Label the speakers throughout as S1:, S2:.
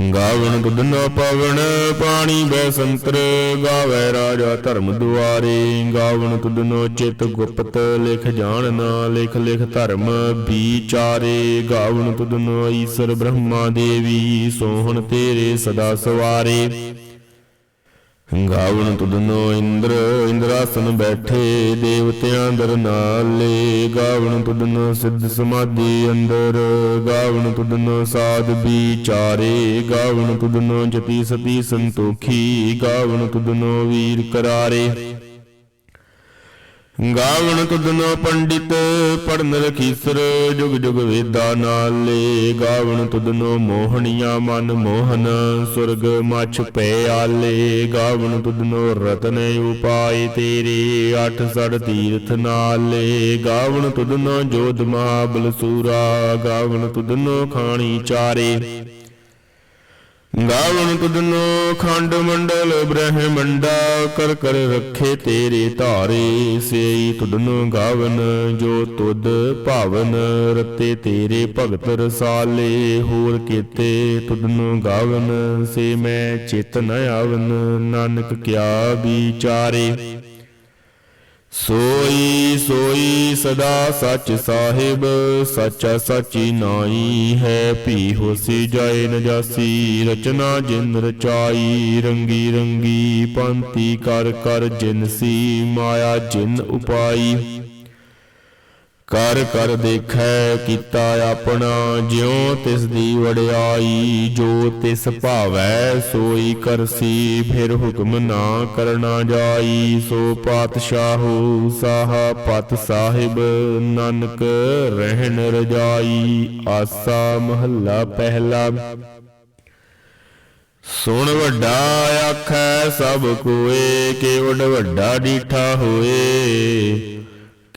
S1: ਗਾਵਣ ਦੁੱਧ ਨਾ ਪਵਨ ਪਾਣੀ ਬੈ ਸੰਤਰ ਗਾਵੇ ਰਾਜਾ ਧਰਮ ਦੁਆਰੇ। ਗਾਵਣ ਤੁਧ ਨੋ ਚਿਤ ਗੁਪਤ, ਲਿਖ ਜਾਣ ਨਾ, ਲਿਖ ਲਿਖ ਧਰਮ ਵਿਚਾਰੇ। ਗਾਵਣ ਤੁਧ ਨੋ ਈਸ਼ਰ ਬ੍ਰਹਮਾ ਦੇਵੀ, ਸੋਹਣ ਤੇਰੇ ਸਦਾ ਸਵਾਰੇ। ਗਾਵਣ ਤੁਧਨੋ ਇੰਦਰ, ਇੰਦਰਾਸਨ ਬੈਠੇ, ਦੇਵਤਿਆਂ ਦਰ ਨਾਲੇ। ਗਾਵਣ ਤੁਧਨੋ ਸਿੱਧ ਸਮਾਧੀ ਅੰਦਰ, ਗਾਵਣ ਤੁਧਨੋ ਸਾਧ ਵਿਚਾਰੇ। ਗਾਵਣ ਤੁਧਨੋ ਜਤੀ ਸਤੀ ਸੰਤੋਖੀ, ਗਾਵਣ ਤੁਧਨੋ ਵੀਰ ਕਰਾਰੇ। ਗਾਵਣ ਤੁਧਨੋ ਪੰਡਿਤ ਪੜਨ ਰਖੀਸਰ, ਜੁਗ ਜੁਗ ਵੇਦਾ ਨਾਲੇ ਗਾਵਣ ਤੁਧਨੋ ਮੋਹਣੀਆਂ ਮਨ ਮੋਹਨ, ਸੁਰਗ ਮਛ ਪੈ ਆਲੇ। ਗਾਵਣ ਤੁਧਨੋ ਰਤਨ ਉਪਾਏ ਤੇਰੇ, ਅਠ ਸੜ ਤੀਰਥ ਨਾਲੇ। ਗਾਵਣ ਤੁਧਨੋ ਜੋਧ ਮਹਾਬਲ ਸੂਰਾ, ਗਾਵਣ ਤੁਧਨੋ ਖਾਣੀ ਚਾਰੇ। ਗਾਵਣ ਤੁਧਨੋ ਖੰਡ ਮੰਡਲ ਬ੍ਰਹਮੰਡਾ ਕਰ ਕਰ ਰੱਖੇ ਤੇਰੇ ਧਾਰੇ ਸੇਈ ਤੁਧਨੋ ਗਾਵਨ ਜੋ ਤੁਧ ਭਾਵਨ ਰਤੇ ਤੇਰੇ ਭਗਤ ਰਸਾਲੇ, ਹੋਰ ਕੀਤੇ ਤੁਧਨੋ ਗਾਵਨ ਸੇ ਮੈਂ ਚਿਤ ਨ ਆਵਨ, ਨਾਨਕ ਕਿਆ ਵਿਚਾਰੇ। ਸੋਈ ਸੋਈ ਸਦਾ ਸੱਚ ਸਾਹਿਬ, ਸੱਚਾ ਸੱਚੀ ਨਾਈ ਹੈ। ਭੀ ਹੋਸੀ ਜਾਏ ਨ ਰਚਨਾ ਜਿਨ ਰਚਾਈ, ਰੰਗੀ ਰੰਗੀ ਪੰਤੀ ਕਰ ਕਰ ਜਿਨ ਸੀ, ਮਾਇਆ ਜਿਨ ਉਪਾਈ। ਕਰ ਕਰ ਦੇਖੈ, ਕੀਤਾ ਆਪਣਾ, ਜਿਉ ਤਿਸ ਦੀ ਵਡਿਆਈ, ਜੋ ਤਿਸ ਭਾਵੈ, ਸੋਈ ਕਰਸੀ, ਫਿਰ ਹੁਕਮ ਨਾ ਕਰਨਾ ਜਾਈ। ਸੋ ਪਾਤਸ਼ਾਹੂ, ਸ਼ਾਹ ਪਤ ਸਾਹਿਬ, ਨਾਨਕ ਰਹਿਣ ਰਜਾਈ। ਆਸਾ ਮਹੱਲਾ ਪਹਿਲਾ। ਸੁਣ ਵੱਡਾ ਆਖੈ, ਸਭ ਕੋਏ ਕੇਵਡ ਵੱਡਾ ਡੀਠਾ ਹੋਏ।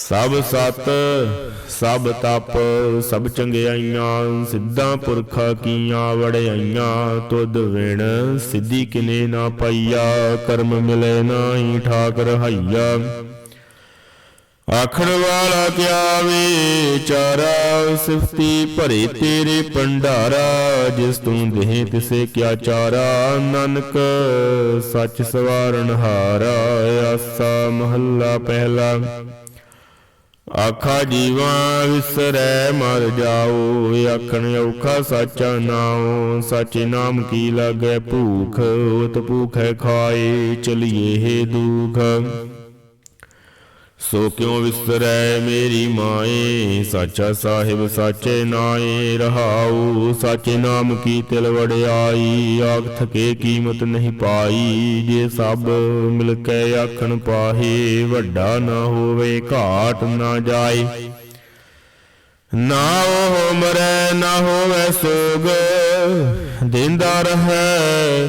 S1: ਸਭ ਸਤ, ਸਭ ਤਪ, ਸਭ ਚੰਗਿਆਈਆਂ, ਸਿੱਧਾਂ ਪੁਰਖਾ ਕੀਆਂ ਵੜਿਆਈਆਂ ਤੁਧ ਵਿਣ ਸਿੱਧੀ ਕਿਨੇ ਨਾ ਪਈਆ, ਕਰਮ ਮਿਲੇ ਨਾਹੀ ਠਾਕ ਰਹਾਈਆ ਆਖਣ ਵਾਲਾ ਕਿਆ ਵਿਚਾਰਾ ਸਿਫਤੀ ਭਰੇ ਤੇਰੇ ਭੰਡਾਰਾ, ਜਿਸ ਤੂੰ ਦੇਹ ਤਿਸੇ ਕਿਆ ਚਾਰਾ, ਨਾਨਕ ਸੱਚ ਸਵਾਰਨ ਹਾਰਾ, ਆਸਾ ਮਹੱਲਾ ਪਹਿਲਾ। ਆਖਾ, ਜੀਵਾ ਵਿਸਰੈ, ਮਰ ਜਾਓ। ਆਖਣ ਔਖਾ ਸਾਚਾ ਨਾਉ। ਸਾਚੇ ਨਾਮ ਕੀ ਲਾਗੈ? ਭੂਖ ਉਤ ਭੂਖੈ ਖਾਏ, ਚਲੀਏ ਹੈ ਦੁਖ। ਸੋ ਕਿਉ ਵਿਸਰੈ ਮੇਰੀ ਮਾਏ? ਸਾਚਾ ਸਾਹਿਬ ਸਾਚੇ ਨਾਏ ਰਹਾਉ, ਸਾਚੇ ਨਾਮ ਕੀ ਤਿਲ ਵੜਿਆਈ ਆਖ ਥਕੇ ਕੀਮਤ ਨਹੀਂ ਪਾਈ, ਜੇ ਸਭ ਮਿਲ ਕੇ ਆਖਣ ਪਾਹੇ, ਵੱਡਾ ਨਾ ਹੋਵੇ, ਘਾਟ ਨਾ ਜਾਏ। ਨਾ ਉਹ ਮਰੈ, ਨਾ ਹੋਵੇ ਸੋਗ, ਦਿੰਦਾ ਰਹੈ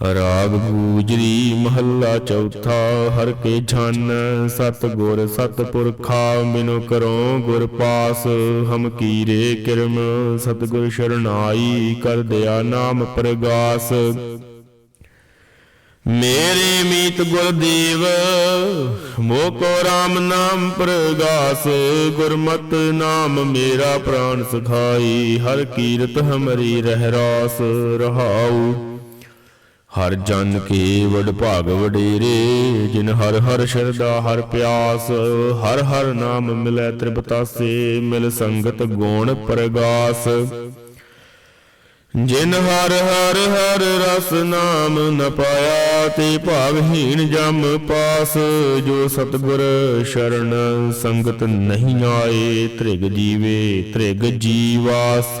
S1: ਰਾਗ ਗੂਜਰੀ ਮਹੱਲਾ ਚੌਥਾ, ਹਰ ਕੇ ਛੰਨ ਸਤ ਗੁਰ ਸਤ ਪੁਰਖਾ, ਬਿਨੁ ਕਰੋ ਗੁਰ ਪਾਸ, ਹਮ ਕੀਰੇ ਕਿਰਮ, ਸਤਿਗੁਰ ਸ਼ਰਨਾਈ ਕਰ ਦਿਆ ਨਾਮ ਪ੍ਰਗਾਸ। ਮੇਰੇ ਮੀਤ ਗੁਰਦੇਵ ਮੋਕੋ RAM ਨਾਮ ਪ੍ਰਗਾਸ, ਗੁਰਮਤਿ ਨਾਮ ਮੇਰਾ ਪ੍ਰਾਨ ਸਖਾਈ, ਹਰ ਕੀਰਤ ਹਮਰੀ ਰਹਿ ਰਾਸ ਰਹਾਉ। ਹਰ ਜਨ ਕੇ ਵਡ ਭਾਗ ਵਡੇਰੇ, ਜਿਨ ਹਰ ਹਰ ਸ਼ਰਦਾ ਹਰ ਪਿਆਸ, ਹਰ ਹਰ ਨਾਮ ਮਿਲੈ ਤ੍ਰਿਪਤਾਸੇ, ਮਿਲ ਸੰਗਤ ਗੁਣ ਪ੍ਰਗਾਸ। ਜਿਨ ਹਰ ਹਰ ਹਰ ਰਸ ਨਾਮ ਨ ਪਾਇਆ, ਤੇ ਭਾਵਹੀਣ ਜਮ ਪਾਸ। ਜੋ ਸਤਗੁਰ ਸ਼ਰਨ ਸੰਗਤ ਨਹੀਂ ਆਏ, ਤ੍ਰਿਗ ਜੀਵੇ, ਤ੍ਰਿਗ ਜੀਵਾਸ।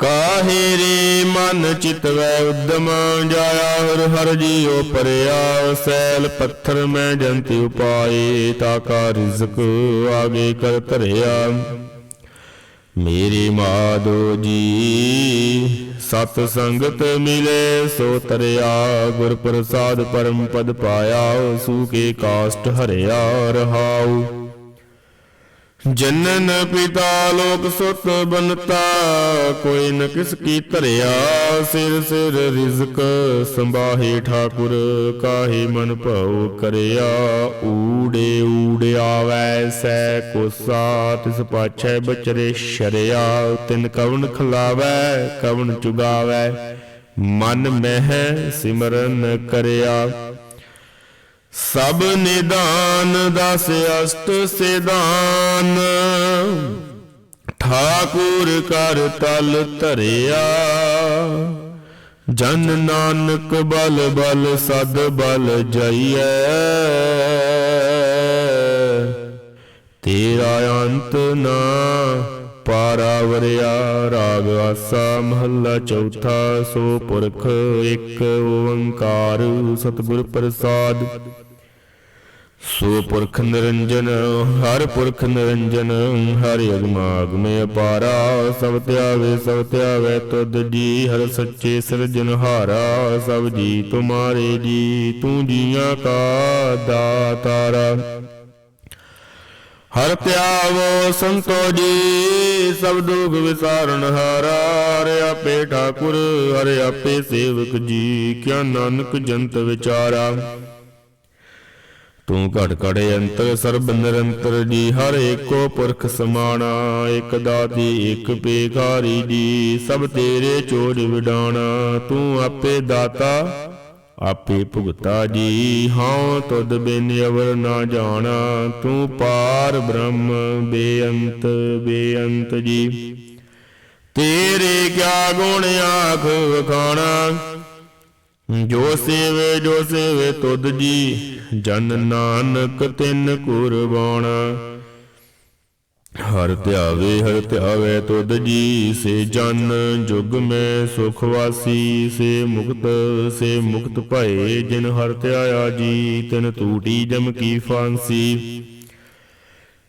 S1: ਕਾਹੇ ਰੇ ਮਨ ਚਿਤਵੈ ਉਦਮ ਜਾਇਆ? ਹਰ ਹਰ ਜੀਉ ਪਰਿਆ, ਸੈਲ ਪੱਥਰ ਮੈਂ ਜੰਤਿ ਉਪਾਏ ਤਾਕਾ ਰਿਜ਼ਕ ਆਗੇ ਕਰ ਧਰਿਆ। ਮੇਰੇ ਮਾਦੋ ਜੀ, ਸਤ ਸੰਗਤ ਮਿਲੇ, ਸੋ ਤਰਿਆ, ਗੁਰ ਪ੍ਰਸਾਦ ਪਰਮ ਪਦ ਪਾਇਆ ਸੂਕੇ ਕਾਸ਼ਟ ਹਰਿਆ ਰਹਾਉ। ਜਨਨ ਪਿਤਾ ਲੋਕ ਸੁਤ ਬਨਤਾ, ਕੋਈ ਨ ਕਿਸ ਕੀ ਧਰਿਆ, ਸਿਰ ਸਿਰ ਰਿਜ਼ਕ ਸੰਭਾਹੇ ਠਾਕੁਰ, ਕਾਹੇ ਮਨ ਭਉ ਕਰਿਆ, ਊੜੇ ਊੜੇ ਆਵੈ ਸੈ ਕੋਸਾ, ਤਿਸ ਪਾਛੈ ਬਚਰੇ ਸ਼ਰਿਆ, ਤਿਨ ਕਵਨ ਖਲਾਵੈ ਕਵਨ ਚੁਗਾਵੈ, ਮਨ ਮਹਿ ਸਿਮਰਨ ਕਰਿਆ। ਸਭ ਨਿਦਾਨ ਦਸ ਅਸ਼ਟ ਸਿਧਾਨ। ਠਾਕੁਰ ਕਰ ਤਲ ਧਰਿਆ। ਜਨ ਨਾਨਕ ਬਲ ਬਲ ਸਦ ਬਲ ਜਾਈਐ। ਤੇਰਾ ਅੰਤ ਨਾ ਪਾਰਾਵਰਿਆ ਰਾਗ ਆਸਾ ਮਹੱਲਾ ਚੌਥਾ, ਸੋ ਪੁਰਖ ਇੱਕ ਓੰਕਾਰ ਸਤਿਗੁਰ ਪ੍ਰਸਾਦ। ਸੋ ਪੁਰਖ ਨਿਰੰਜਨ, ਹਰ ਪੁਰਖ ਨਿਰੰਜਨ, ਹਰਿ ਅਗਮਾਗਮੇ ਅਪਾਰਾ, ਸਭ ਧਿਆਵੇ ਸਭ ਧਿਆਵੇ ਤੁਧ ਜੀ, ਹਰ ਸੱਚੇ ਸਿਰਜਨਹਾਰਾ ਸਭ ਜੀ ਤੁਮਾਰੇ ਜੀ, ਤੂੰ ਜੀਆਂ ਕਾ ਦਾਤਾਰਾ। ਹਰ ਧਿਆਵੋ ਸੰਤੋ ਜੀ, ਸਭ ਦੁਖ ਵਿਸਾਰਨ ਹਾਰਾ, ਹਰਿ ਆਪੇ ਠਾਕੁਰ, ਹਰਿ ਆਪੇ ਸੇਵਕ ਜੀ, ਕਿਆ ਨਾਨਕ ਜੰਤ ਵਿਚਾਰਾ। ਤੂੰ ਘਟ ਘੜ ਅੰਤਰ, ਸਰਬ ਨਿਰੰਤਰ ਜੀ, ਹਰ ਏਕੋ ਪੁਰਖ ਸਮਾਣਾ, ਇਕ ਦਾਤੀ, ਇਕ ਪੇਖਾਰੀ ਜੀ, ਸਭ ਤੇਰੇ ਚੋਜ ਵਿਡਾਣਾ, ਤੂੰ ਆਪੇ ਦਾਤਾ ਆਪੇ ਭੁਗਤਾ ਜੀ। ਹਾਂ, ਤੁਧ ਬਿਨ ਅਵਰ ਨਾ ਜਾਣਾ। ਤੂੰ ਪਾਰ ਬ੍ਰਹਮ, ਬੇਅੰਤ ਬੇਅੰਤ ਜੀ। ਤੇਰੇ ਕਿਆ ਗੁਣ ਆਖ ਵਖਾਣਾ? ਜੋ ਸੇਵੇ ਜੋ ਸੇਵੇ ਤੁਧ ਜੀ। ਜਨ ਨਾਨਕ ਤਿਨ ਕੁਰਬਾਣਾ। ਹਰ ਧਿਆਵੇ ਹਰ ਧਿਆਵੇ ਤੁਧ ਜੀ, ਸੇ ਜਨ ਜੁਗ ਮੈਂ ਸੁਖ ਵਾਸੀ, ਸੇ ਮੁਕਤ ਸੇ ਮੁਕਤ ਭਏ, ਜਿਨ ਹਰ ਧਿਆਇਆ ਜੀ, ਤਿਨ ਟੂਟੀ ਜਮ ਕੀ ਫਾਂਸੀ।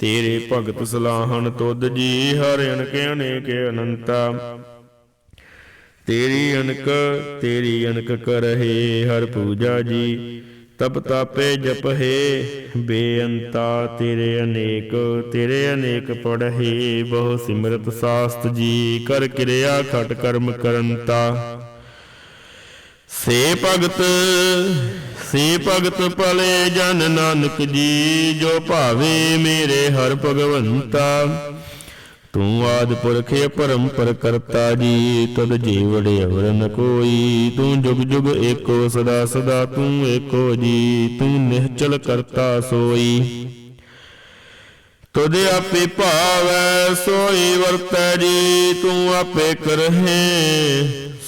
S1: ਤੇਰੇ ਭਗਤ ਸਲਾਹਣ ਤੁਧ ਜੀ ਹਰਿ ਅਨਕੇ ਅਨੇਕ ਅਨੰਤਾ। ਤੇਰੀ ਅਨਕ ਤੇਰੀ ਅਨਕ ਕਰਹਿ ਹਰ ਪੂਜਾ ਜੀ। ਤਪ ਤਾਪੇ ਜਪਹਿ ਬੇਅੰਤਾ ਤੇਰੇ ਅਨੇਕ ਤੇਰੇ ਅਨੇਕ ਪੜਹਿ। ਬਹੁ ਸਿਮਰਤ ਸਾਸਤ ਜੀ, ਕਰ ਕਿਰਿਆ ਖਟ ਕਰਮ ਕਰਨਤਾ ਸੇ ਭਗਤ ਸੇ ਭਗਤ ਭਲੇ ਜਨ ਨਾਨਕ ਜੀ ਜੋ ਭਾਵੇ ਮੇਰੇ ਹਰ ਭਗਵੰਤਾ। ਤੂੰ ਆਦ ਪੁਰਖ ਪਰੰਪਰ ਕਰਤਾ ਜੀ ਤਦ ਜੀਵੜ ਅਵਰ ਨ ਕੋਈ। ਤੂੰ ਜੁਗ ਜੁਗ ਏਕੋ ਸਦਾ ਸਦਾ ਤੂੰ ਏਕੋ ਜੀ ਤੂੰ ਨਿਹਚਲ ਕਰਤਾ ਸੋਈ। ਤੁਧ ਆਪੇ ਭਾਵੈ ਸੋਈ ਵਰਤੈ ਜੀ ਤੂੰ ਆਪੇ ਕਰਹਿ।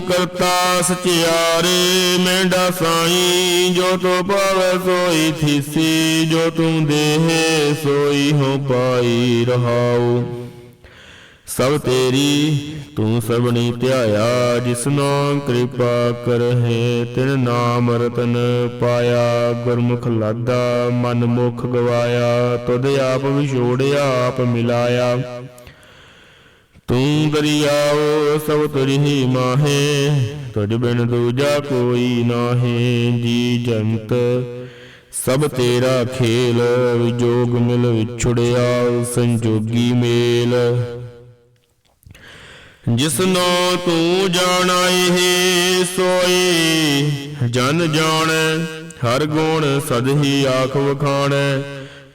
S1: ਕਰਤਾ ਸਚਿਆਰੇ ਮੈਂਡਾ ਸਾਈ, ਜੋ ਤੋ ਪਾਵੈ ਸੋਈ ਥੀਸੀ, ਜੋ ਤੂੰ ਦੇਹ ਸੋਈ ਹੋ ਪਾਈ ਰਹਾਉ। ਸਭ ਤੇਰੀ ਤੂੰ ਸਭਨੀ ਧਿਆਇਆ, ਜਿਸਨੋ ਕਿਰਪਾ ਕਰਹਿ, ਤਿਨ ਨਾਮ ਰਤਨ ਪਾਇਆ। ਗੁਰਮੁਖ ਲਾਦਾ, ਮਨ ਮੁਖ ਗਵਾਇਆ, ਤੁਧ ਆਪ ਵਿਛੋੜਿਆ, ਆਪ ਮਿਲਾਇਆ। ਤੂੰ ਦਰਿਆਓ, ਸਭ ਤੁਰਹੀ ਮਾਹੇ ਤੁਝ ਬਿਨ ਦੂਜਾ ਕੋਈ ਨਾਹੀ, ਜੀ ਜੰਤ, ਸਭ ਤੇਰਾ ਖੇਲ ਵਿਜੋਗ ਮਿਲ ਵਿਛੜਿਆ ਸੰਜੋਗੀ ਮੇਲ। ਜਿਸਨੋ ਤੂੰ ਜਾਣਾਏ ਸੋਈ ਜਨ ਜਾਣੈ, ਹਰ ਗੁਣ ਸਦ ਹੀ ਆਖ ਵਖਾਣੈ।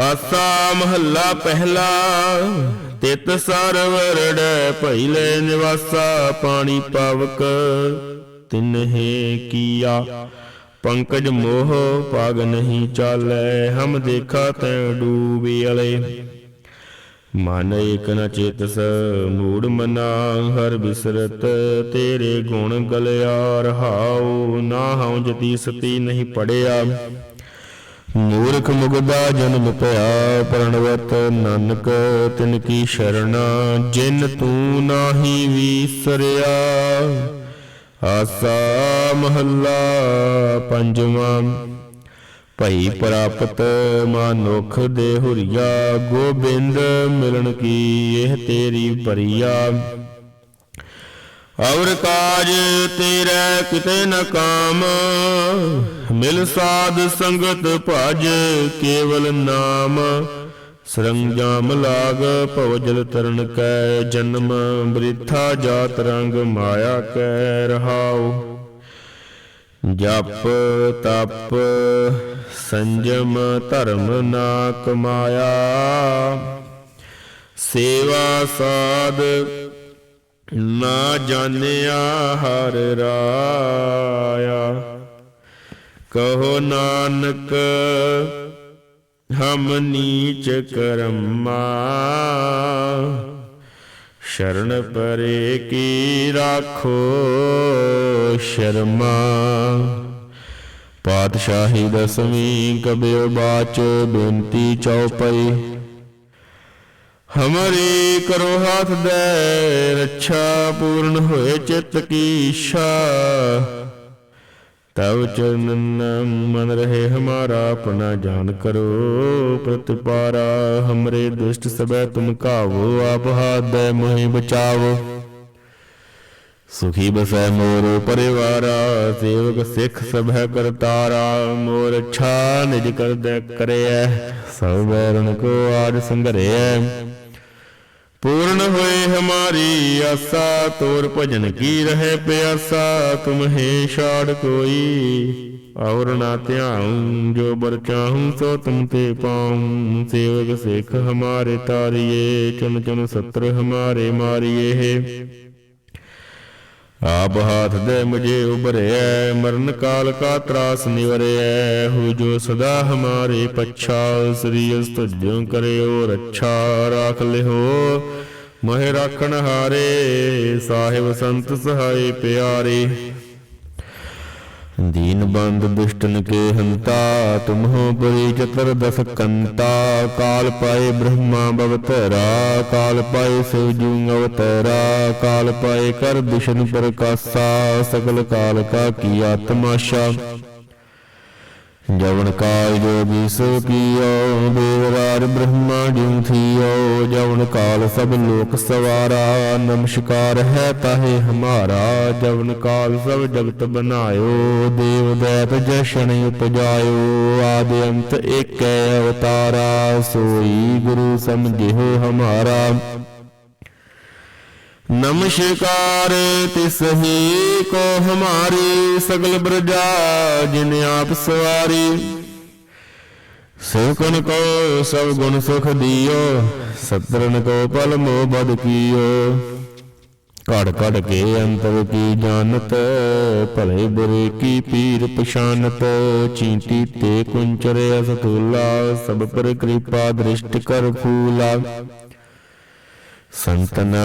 S1: ਆਸਾ ਮਹੱਲਾ ਪਹਿਲਾ, ਤਿਤ ਸਰਵਰੜ ਭਈਲੇ ਨਿਵਾਸਾ, ਪਾਣੀ ਪਾਵਕ ਤਿਨਹੇ ਕੀਆ। ਪੰਕਜ ਮੋਹ ਪਾਗ ਨਹੀਂ ਚਾਲੈ, ਹਮ ਦੇਖਾ ਤੈ ਡੂਬੀ ਅਲੇ। ਮਨ ਏਕ ਨ ਚੇਤਸ, ਮੂੜ ਮਨਾ, ਹਰ ਬਿਸਰਤ ਤੇਰੇ ਗੁਣ ਗਲਿਆ, ਰਹਾਉ ਨਾ ਹਉ ਜਤੀ ਸਤੀ ਨਹੀਂ ਪੜਿਆ। ਮੂਰਖ ਮੁਗਦਾ ਜਨਮ ਪਿਆ ਪ੍ਰਣਵਤ ਨਾਨਕ, ਤਿਨ ਕੀ ਸ਼ਰਣਾ, ਜਿਨ ਤੂੰ ਨਾਹੀ ਵੀਸਰਿਆ। ਆਸਾ ਮਹੱਲਾ ਪੰਜਵਾਂ, ਭਈ ਪ੍ਰਾਪਤ ਮਾਨੁਖ ਦੇ ਹੁਰੀਆ, ਗੋਬਿੰਦ ਮਿਲਣ ਕੀ ਇਹ ਤੇਰੀ ਭਰੀਆ ਔਰ ਕਾਜ ਤੇਰੇ ਕਿਤੇ ਨ ਕਾਮ। ਮਿਲ ਸਾਧ ਸੰਗਤ ਭਜ ਕੇਵਲ ਨਾਮ। ਸਰੰਜਾਮ ਲਾਗ ਭਵਜਲ ਤਰਨ ਕੈ ਜਨਮ। ਬ੍ਰਿਥਾ ਜਾਤ ਰੰਗ ਮਾਇਆ ਕੈ ਰਹਾਉ। ਜਪ ਤਪ ਸੰਜਮ ਧਰਮ ਨਾ ਕਮਾਇਆ ਸੇਵਾ ਸਾਧ ਨਾ ਜਾਣਿਆ ਹਰ ਰਾਇਆ। ਕਹੋ ਨਾਨਕ, ਹਮ ਨੀਚ ਕਰਮਾ ਸ਼ਰਨ ਪਰੇ ਕੀ ਰਾਖੋ ਸ਼ਰਮਾ। ਪਾਤਸ਼ਾਹੀ ਦਸਵੀਂ ਕਬਿਰ ਬਾਚ, ਬੇਨਤੀ ਚਉਪਈ ਹਮਰੀ ਕਰੋ ਹੱਥ ਦੇ ਰੱਛਾ, ਪੂਰਨ ਹੋਏ ਚਿੱਤ ਕੀ ਇੱਛਾ। ਤਵ ਚਰਨਨ ਮਨ ਰਹੇ ਹਮਾਰਾ, ਆਪਣਾ ਜਾਨ ਕਰੋ ਪ੍ਰਤਿਪਾਰਾ। ਹਮਰੇ ਦੁਸ਼ਟ ਸਬੈ ਤੁਮ ਕਾਵੋ, ਆਪ ਹਾਦੈ ਮੋਹਿ ਬਚਾਵੋ। ਸੁਖੀ ਬਸੈ ਮੋਰ ਪਰਿਵਾਰਾ, ਸੇਵਕ ਸਿੱਖ ਸਭੈ ਕਰਤਾਰਾ। ਮੋਰ ਅੱਛਾ ਨਿਜ ਕਰਦੈ ਕਰਿਐ, ਸਭ ਬੈਰਨ ਕੋ ਆਜ ਸੰਘਰਿਐ। ਪੂਰਨ ਹੋਏ ਹਮਾਰੀ ਆਸਾ, ਤੋਰ ਭਜਨ ਕੀ ਰਹੇ ਪਿਆਸਾ ਤੁਮਹੇ ਛਾੜ ਕੋਈ। ਔਰ ਨਾ ਧਿਆਉ, ਜੋ ਬਰ ਚਾਹੂੰ, ਸੋ ਤੁਮ ਤੇ ਪਾਉ। ਸੇਵਕ ਸਿੱਖ ਹਮਾਰੇ ਤਾਰੀਏ ਚੁਨ ਚੁਨ ਸਤਰ ਹਮਾਰੇ ਮਾਰੀਏ। ਆਪ ਹਾਥ ਦੇ ਮੁਝੇ ਉਬਰਿਐ ਮਰਨ ਕਾਲ ਕਾ ਤਰਾਸ ਨਿਵਰਿਐ। ਹੋ ਜੋ ਸਦਾ ਹਮਾਰੇ ਪੱਛਾ ਸ੍ਰੀ ਅਸਤੁਜੋ ਕਰਿਓ ਰੱਛਾ, ਰਾਖ ਲਿਓ ਮਹਿ ਰਾਖਣ ਹਾਰੇ, ਸਾਹਿਬ ਸੰਤ ਸਹਾਈ ਪਿਆਰੇ। दीन बंद दुष्टन के हंता तुम हो बड़ी चतुर्दश कंता काल पाए ब्रह्मा बवतरा काल पाए शिवजू अवतरा काल पाए कर विष्णु प्रकाशा सकल काल का किया तमाशा ਜਵਨ ਕਾਲ ਜੋਗੀ ਸੋ ਕੀਓ, ਦੇਵਰਾਜ ਬ੍ਰਹਮਾ ਜਿਉ ਥੀਓ। ਜਵਨ ਕਾਲ ਸਭ ਲੋਕ ਸਵਾਰਾ, ਨਮਸਕਾਰ ਹੈ ਤਾਹੇ ਹਮਾਰਾ। ਜਵਨ ਕਾਲ ਸਭ ਜਗਤ ਬਨਾਇਓ, ਦੇਵ ਦੈਤ ਜਸ਼ਨ ਉਪਜਾਇਓ। ਆਦਿ ਅੰਤ ਏਕੈ ਅਵਤਾਰਾ, ਸੋਈ ਗੁਰੂ ਸਮਝਿਓ ਹਮਾਰਾ। ਨਮਸ਼ਕਾਰ ਤਿਸਹੀ ਕੋ ਹਮਾਰੀ ਸਗਲ ਬ੍ਰਜਾ, ਜਿਨ ਆਪ ਸਵਾਰੀ। ਸੋਕਨ ਕੋ ਸਭ ਗੁਣ ਸੁਖ ਦਿਓ ਸਤਰਨ ਕੋ ਪਲ ਮੋ ਬਦ ਕੀਓ। ਘੜ ਘੜ ਕੇ ਅੰਤਰ ਕੀ ਜਾਣਤ, ਭਲੇ ਬੁਰੇ ਕੀ ਪੀਰ ਪਛਾਨਤ। ਚੀਂਟੀ ਤੇ ਕੁੰਚਰੇ ਅਸਤੂਲਾ ਸਭ ਪਰ ਕਿਰਪਾ ਦ੍ਰਿਸ਼ਟ ਕਰ ਫੂਲਾ। ਸੰਤਨਾ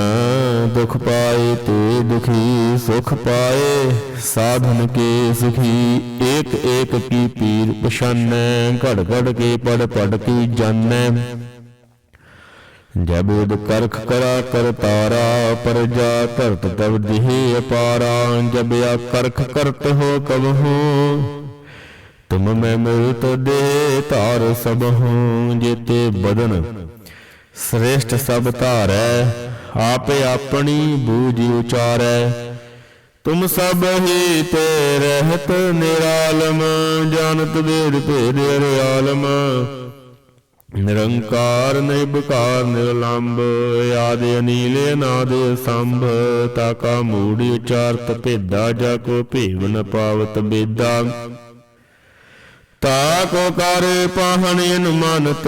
S1: ਦੁਖ ਪਾਏ ਤੇ ਦੁਖੀ ਸੁਖ ਪਾਏ, ਸਾਧਨ ਕੇ ਸੁਖੀ ਏਕ ਏਕ ਕੀ ਪੀਰ ਪਛਾਨੈ, ਘੜ ਘੜ ਕੇ ਪੜ ਪੜ ਕੀ ਜਾਣੈ। ਜਬ ਉਦ ਕਰਖ ਕਰਾ ਕਰ ਤਾਰਾ, ਪਰ ਜਾ ਕਰਤ ਤਬ ਦੇਹ ਅਪਾਰਾ, ਜਬ ਆ ਕਰਖ ਕਰਤ ਹੋ ਕਬਹੂ ਤੁਮ ਮੈਂ ਮਿਲਤ ਦੇ ਤਾਰ ਸਭ ਹੂੰ, ਜੇਤੇ ਬਦਨ ਸ੍ਰੇਸ਼ਟ ਸਭ ਧਾਰੈ, ਆਪੇ ਆਪਣੀ ਬੂਝੀ ਉਚਾਰੈ। ਤੁਮ ਸਭ ਹੀ ਤੇ ਰਹਿਤ ਨਿਰਾਲਮ ਜਾਣਤ ਵੇਦ ਭੇਦ ਅਰਿਆਲਮ ਨਿਰੰਕਾਰ ਨਿਰਭਕਾਰ ਨਿਰਲੰਭ ਆਦ ਅਨੀਲ, ਅਨਾਦ ਸੰਭ ਤਾਕਾ ਮੂੜੀ ਉਚਾਰਤ ਭੇਦਾ, ਜਾ ਕੋ ਭੇਵ ਨ ਪਾਵਤ ਬੇਦਾ। ਤਾ ਕੋ ਕਰ ਪਾਹਣ ਅਨੁਮਾਨਤ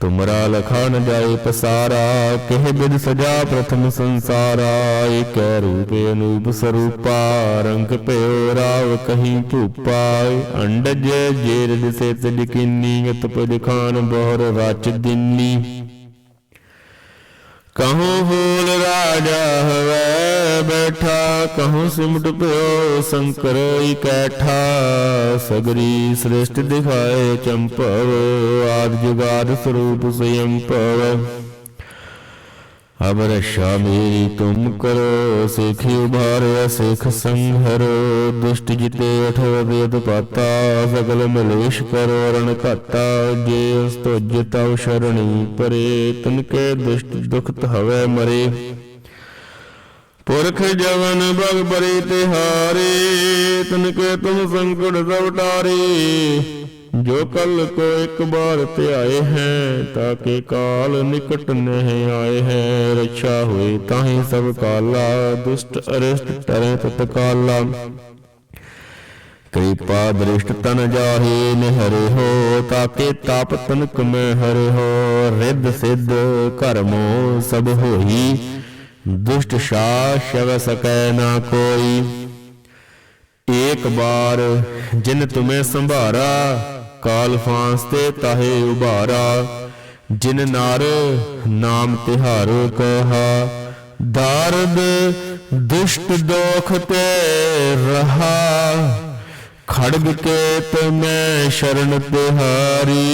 S1: ਤੁਮਰਾ ਲਖਾ ਨ ਜਾਏ ਪਸਾਰਾ, ਕਹਿ ਬਿਦ ਸਜਾ ਪ੍ਰਥਮ ਸੰਸਾਰਾ ਏਕ ਰੂਪ ਅਨੂਪ ਸਰੂਪਾ, ਰੰਗ ਭਇਓ ਰਾਵ ਕਹੀਂ ਭੂਪਾ ਅੰਡਜ ਜੇਰ ਦਿਸੇ ਤਜ ਅਤ ਪਦ ਖਾਨ ਬਹੁਰ ਰਚ ਦਿਨੀ। ਕਹੂੰ ਫੂਲ ਰਾਜਾ ਹਵੈ ਬੈਠਾ, ਕਹੂੰ ਸਿਮਟ ਪਿਓ ਸ਼ੰਕਰ ਇਕੈਠਾ। ਸਗਰੀ ਸ੍ਰਿਸ਼ਟ ਦਿਖਾਏ ਚੰਪਵ ਆਦ ਜੁਗਾਦ ਸਰੂਪ ਸਯੰ ਅਬ ਰਸ਼ਾ ਮੇਰੀ ਤੁਮ ਕਰੋ, ਸਿੱਖੀ ਉਭਾਰਿਆ ਸਿੱਖ ਸੰਘਰੋ। ਦੁਸ਼ਟ ਜਿਤੇ ਉਠੋ ਵੇਦ ਪਾਤਾ, ਸਗਲ ਮਲੇਸ਼ ਕਰੋ ਰਣ ਘਾਤਾ ਜੇ ਉਸ ਤੁਜ ਤਉ ਸ਼ਰਣੀ ਪਰੇ ਤਨ ਕੇ ਦੁਸ਼ਟ ਦੁਖਤ ਹਵੈ ਮਰੇ। ਪੁਰਖ ਜਵਨ ਬਗ ਬਰੀ ਤਿਹਾਰੇ ਤਨ ਕੇ ਤੁਮ ਸੰਕਟ ਸਭ ਟਾਰੇ ਜੋ ਕਲ ਕੋ ਇੱਕ ਬਾਰ ਧਿਆਏ ਹੈ ਤਾਕੇ ਕਾਲ ਨਿਕਟ ਨਹਿ ਆਏ ਹੈ। ਰੱਛਾ ਹੋਏ ਤਾਹੀ ਸਭ ਕਾਲਾ, ਦੁਸ਼ਟ ਅਰਿਸ਼ਟ ਟਰੇ ਤਤਕਾਲਾ ਕਿਰਪਾ ਦ੍ਰਿਸ਼ਟ ਤਨ ਜਾਹੇ ਨਿਹਰੇ ਹੋ, ਤਾਕੇ ਤਾਪ ਤਨਕ ਮੈਂ ਹਰੇ ਹੋ। ਰਿੱਧ ਸਿੱਧ ਕਰਮੋ ਸਭ ਹੋਈ, ਦੁਸ਼ਟ ਸ਼ਾ ਸ਼ਵ ਸਕੈ ਨਾ ਕੋਈ। ਏਕ ਬਾਰ ਜਿਨ ਤੁਮੇ ਸੰਭਾਰਾ ਕਾਲ ਫਾਂਸ ਤੇ ਤਾਹੇ ਉਭਾਰਾ, ਜਿਨ ਨਰ ਨਾਮ ਤਿਹਾਰੋ ਕਹਾ। ਦਾਰਦ ਦੁਸ਼ਟ ਦੋਖ ਤੇ ਰਹਾ, ਖੜਗ ਕੇ ਤਮੈ ਸ਼ਰਨ ਤਿਹਾਰੀ।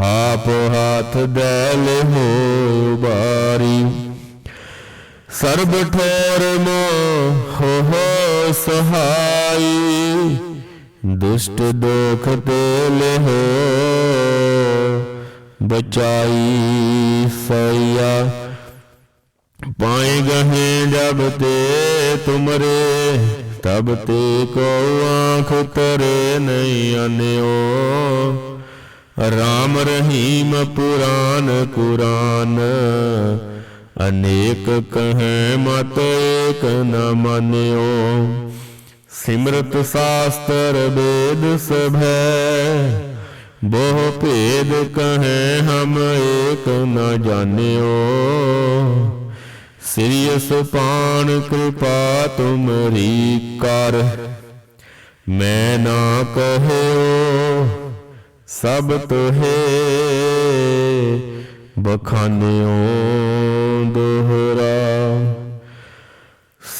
S1: ਆਪ ਹੱਥ ਦੈਲ ਹੋ ਬਾਰੀ ਸਰਬ ਠੋਰ ਮੋ ਹੋ ਸਹਾਈ। ਦੁਸ਼ਟ ਦੋਖ ਤੇ ਲਿਹੋ ਬਚਾਈ ਸਈਆ ਪਾਏ ਗਹੇ ਜਬ ਤੇ ਤੁਮਰੇ ਤਬ ਤੇ ਕੋ ਆਂਖ ਤਰੇ ਨਹੀਂ ਅਨਿਓ ਰਾਮ ਰਹੀਮ ਪੁਰਾਨ ਕੁਰਾਨ ਅਨੇਕ ਕਹੈ ਮਤ ਏਕ ਨ ਮਾਨਿਓ ਸਿਮਰਤ ਸਾਸਤਰ ਵੇਦ ਸਭੈ, ਬਹੁ ਭੇਦ ਕਹੈ ਹਮ ਏਕ ਨ ਜਾਣਿਓ। ਸਿਰਿਯਸ ਪਾਣ ਕਿਰਪਾ ਤੁਮਰੀ ਕਰ, ਮੈਂ ਨਾ ਕਹਿਓ, ਸਭ ਤੋਹੇ ਬਖਾਨਿਓ ਦੋਹਰਾ।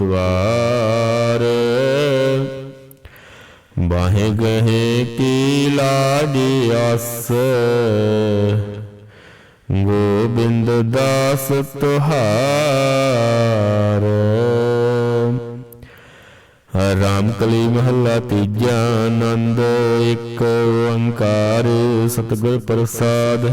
S1: ਦੁਆਰ ਬਾਹੇ ਗਹੇ ਕੀ ਲਾਜ ਅਸ ਗੋਬਿੰਦ ਦਾਸ ਤੁਹਾਰ। ਰਾਮ ਕਲੀ ਮਹੱਲਾ ਤੀਜਾ ਆਨੰਦ, ਇੱਕ ਓੰਕਾਰ ਸਤਿਗੁਰ ਪ੍ਰਸਾਦ।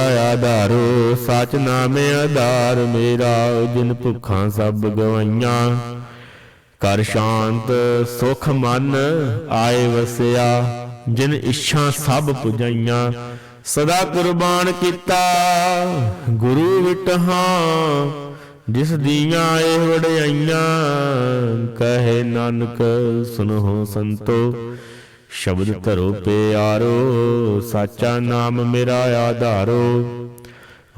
S1: ਆਧਾਰੋ ਸਚ ਨਾਮੇ ਆਧਾਰ ਮੇਰਾ, ਜਿਨ ਭੁੱਖਾਂ ਸਭ ਗਵਾਈਆਂ। ਕਰ ਸ਼ਾਂਤ, ਸੁਖ ਮਨ ਆਏ ਵਸਿਆ, ਜਿਨ ਇੱਛਾ ਸਭ ਪੁਜਾਈਆਂ। ਸਦਾ ਕੁਰਬਾਨ ਕੀਤਾ, ਗੁਰੂ ਵਿਟਹਾਂ, ਜਿਸ ਦੀਆਂ ਇਹ ਵਡਿਆਈਆਂ। ਕਹੇ ਨਾਨਕ ਸੁਨੋ ਸੰਤੋ ਸ਼ਬਦ ਧਰੋ ਪਿਆਰੋ ਸਾਚਾ ਨਾਮ ਮੇਰਾ ਆਧਾਰੋ।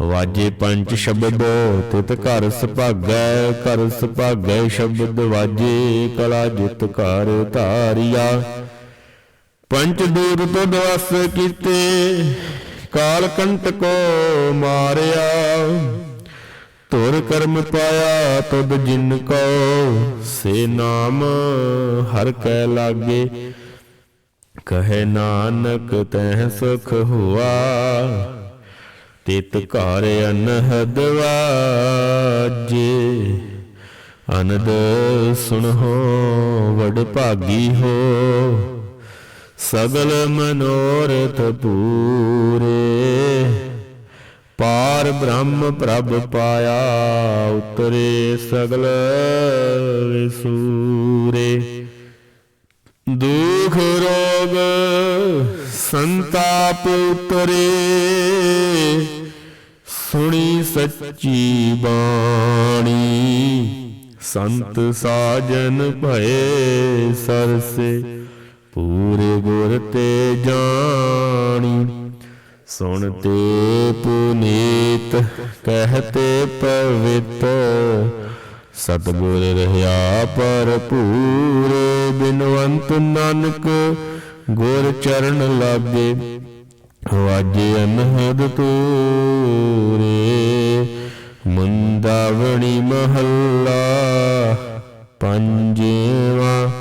S1: ਵਾਜੇ ਪੰਜ ਸ਼ਬਦ ਤਿਤ ਘਰ ਸੁਭਾਗੈ ਘਰ ਸੁਭਾਗੈ ਸ਼ਬਦ ਵਾਜੇ ਕਲਾ ਜਿਤ ਘਰ ਧਾਰਿਆ। ਪੰਜ ਦੂਰ ਤੋਂ ਦਵਸ ਕੀਤੇ ਕਾਲ ਕੰਟ ਕੋ ਮਾਰਿਆ। ਧੁਰ ਕਰਮ ਪਾਇਆ ਤਦ ਜਿਨ ਕੋ ਸੇ ਨਾਮ ਹਰ ਕੈ ਲਾਗੇ। ਕਹੇ ਨਾਨਕ ਤੈ ਸੁਖ ਹੁਆ, ਤਿਤ ਘਰ ਅਨਹਦ ਵਾਜੇ। ਅਨੰਦ ਸੁਣੋ ਵਡ ਭਾਗੀ ਹੋ, ਸਗਲ ਮਨੋਰਥ ਪੂਰੇ। ਪਾਰ ਬ੍ਰਹਮ ਪ੍ਰਭ ਪਾਇਆ, ਉਤਰੇ ਸਗਲ ਵਿਸੂਰੇ। ਦੁਖ ਰੋਗ ਸੰਤਾਪ ਉਤਰੇ, ਸੁਣੀ ਸੱਚੀ ਬਾਣੀ। ਸੰਤ ਸਾਜਨ ਭਏ ਸਰਸੇ, ਪੂਰੇ ਗੁਰ ਤੇ ਜਾਣੀ। ਸੁਣਤੇ ਪੁਨੀਤ ਕਹਤੇ ਪਵਿੱਤ ਸਤਗੁਰ ਰਹਾ ਭਰਪੂਰ, ਬਿਨਵੰਤ ਨਾਨਕ, ਗੁਰ ਚਰਨ ਲਾਗੇ, ਵਾਜੇ ਅਨਹਦ ਤੂਰੇ, ਮੁੰਦਾਵਣੀ ਮਹੱਲਾ, ਪੰਜਵਾ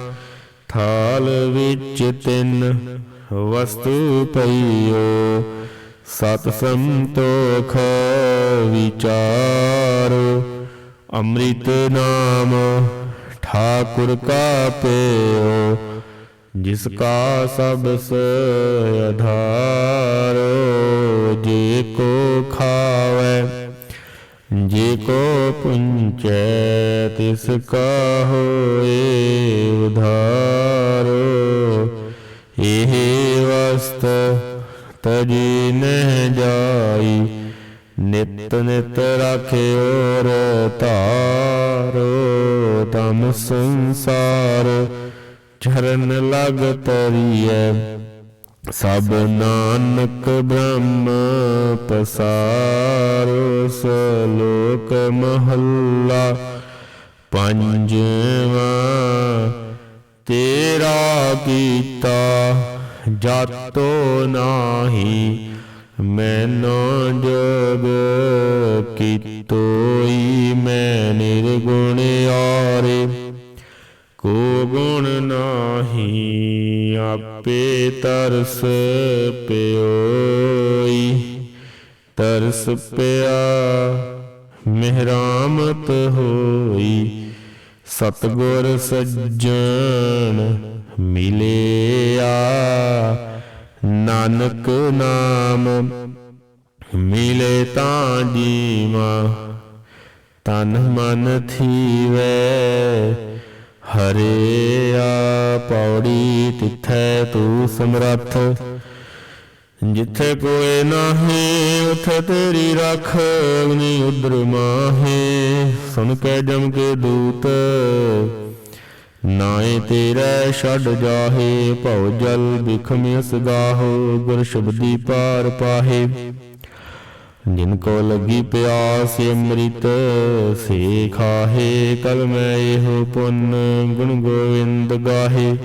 S1: ਥਾਲ ਵਿੱਚ ਤਿੰਨ ਵਸਤੂ ਪਈਓ, ਸਤ ਸੰਤੋਖ ਵਿਚਾਰ ਅੰਮ੍ਰਿਤ ਨਾਮ ਠਾਕੁਰ ਕਾ ਪੇਓ ਜਿਸ ਕਾ ਸਭ ਆਧਾਰ ਜੇ ਕੋ ਖਾਵੇ, ਜੇ ਕੋ ਪੁੰਚੈ, ਤਿਸ ਕਾ ਹੋਏ ਉਧਾਰ। ਇਹ ਵਸਤ ਤਜੀ ਨਹਿ ਜਾਈ ਨਿਤ ਨਿਤ ਰਾਖਿਓ ਤਾਰੋ ਤਮ ਸੰਸਾਰ, ਚਰਨ ਲਗ ਤਰੀਐ। ਸਭ ਨਾਨਕ ਬ੍ਰਹਮ ਪਸਾਰੋ, ਸਲੋਕ ਮਹੱਲਾ ਪੰਜਵਾਂ, ਤੇਰਾ ਕੀਤਾ ਜਾਤੋ ਨਾਹੀ। ਮੈਨੋ ਜਗ ਕੀਤੋਈ, ਮੈਂ ਨਿਰਗੁਣ ਆਰੇ। ਕੋ ਗੁਣ ਨਾਹੀ ਆਪੇ ਤਰਸ ਪਿਓਈ। ਤਰਸ ਪਿਆ, ਮਿਹਰਾਮਤ ਹੋਈ। ਸਤਗੁਰ ਸੱਜਣ ਮਿਲੇ। ਨਾਨਕ ਨਾਮ, ਮਿਲੇ ਤਾਂ ਜੀਵਾ। ਤਨ ਮਨ ਥੀਵੈ ਹਰਿਆ ਪੌੜੀ ਤਿਥੈ ਤੂੰ ਸਮਰੱਥ। ਜਿੱਥੇ ਕੋਈ ਨਾਹੀ, ਉਥੇ ਤੇਰੀ ਰੱਖ ਅਗਨੀ ਉਦਰ ਮਾਹੇ। ਸੁਣ ਕੇ ਜਮ ਕੇ ਦੂਤ ਨਾਏ ਤੇਰਾ ਛੱਡ ਜਾਹੇ, ਭਉ ਜਲ ਬਿਖਮ ਅਸ ਗੁਰ ਸ਼ਬਦੀ ਪਾਰ ਪਾਹੇ। ਜਿਨ ਕੋ ਲੱਗੀ ਪਿਆਸ ਅੰਮ੍ਰਿਤ, ਸੇ ਖਾਹੇ, ਕਲ ਮੈਂ ਇਹੋ ਪੁੰਨ ਗੁਣ ਗੋਵਿੰਦ ਗਾਹੇ।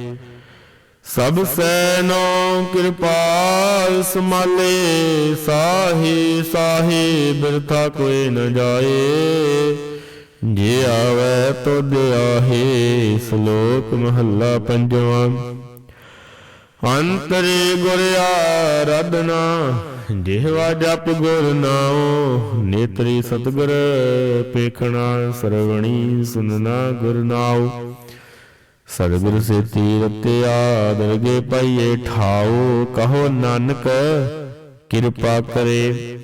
S1: ਸਭ ਸੈਨੋ ਕਿਰਪਾਲ ਸਮਾਲੇ, ਸਾਹੀ ਸਾਹੀ ਬਿਰਥਾ ਕੋਈ ਨ ਜਾਏ। ਆਵੇ ਤੋ ਸ਼ਲੋਕ ਮਹੱਲਾ ਪੰਜਵਾਂ। ਅੰਤਰੇ ਗੁਰ ਆਰਾਧਨਾ, ਜਿਹਵਾ ਜਪ ਗੁਰ ਨਾਉ, ਨੇਤਰੀ ਸਤਗੁਰ ਪੇਖਣਾ, ਸਰਵਣੀ ਸੁਨਣਾ ਗੁਰ ਨਾਉ। ਸਤਿਗੁਰ ਸੇ ਤੀਰਤੇ ਆਦਰਗੇ ਪਾਈਏ ਠਾਓ ਕਹੋ ਨਾਨਕ ਕਿਰਪਾ ਕਰੇ।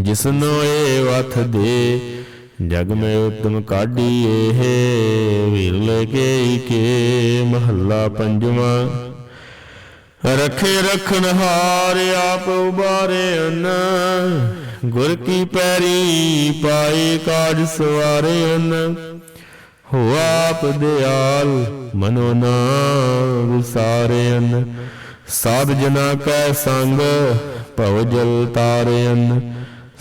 S1: ਜਿਸਨੋ ਏ ਵਥ ਦੇ ਜਗ ਮੈਂ ਉਤਮ ਕਾਢੀ ਇਹ ਵਿਰਲ ਕੇ ਕੇ ਮਹੱਲਾ ਪੰਜਵਾਂ। ਰਖੇ ਰਖਨ ਹਾਰ ਆਪ ਉਬਾਰੇ ਅਨ, ਗੁਰ ਕੀ ਪੈਰੀ ਪਾਏ ਕਾਜ ਸਵਾਰੇ ਅਨ। ਹੋ ਆਪ ਦਿਆਲ ਮਨੋ ਨਾ ਵਿਸਾਰਿਆਨ ਸਾਧ ਜਨਾ ਕੈ ਸੰਗ ਭਵ ਜਲ ਤਾਰੇ ਤਾਰਿਆਨ